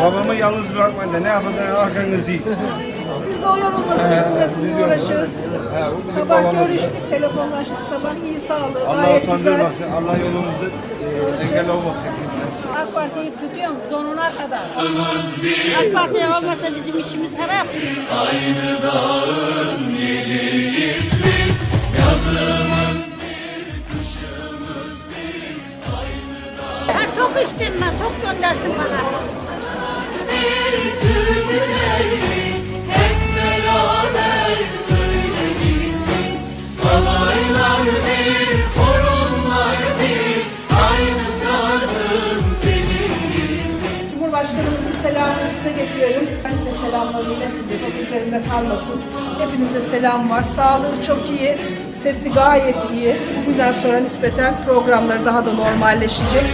Babamı yalnız bırakmayın da ne yapacağız arkanızı. Biz de o yorulmasın sizinle uğraşıyoruz. He, bu bizim Sabah babamız. görüştük, telefonlaştık. Sabah iyi sağlığı, Allah gayet güzel. utandırmasın. Allah yolumuzu e, engel olmasın kimse. AK Parti'yi tutuyorum sonuna kadar. AK Parti olmasa bizim işimiz harap. Ha, tok içtim ben, tok göndersin bana. Cumhurbaşkanımızın selamını size getiriyorum. Ben de selamlarıyla çok üzerinde kalmasın. Hepinize selam var. Sağlığı çok iyi. Sesi gayet iyi. Bugünden sonra nispeten programları daha da normalleşecek.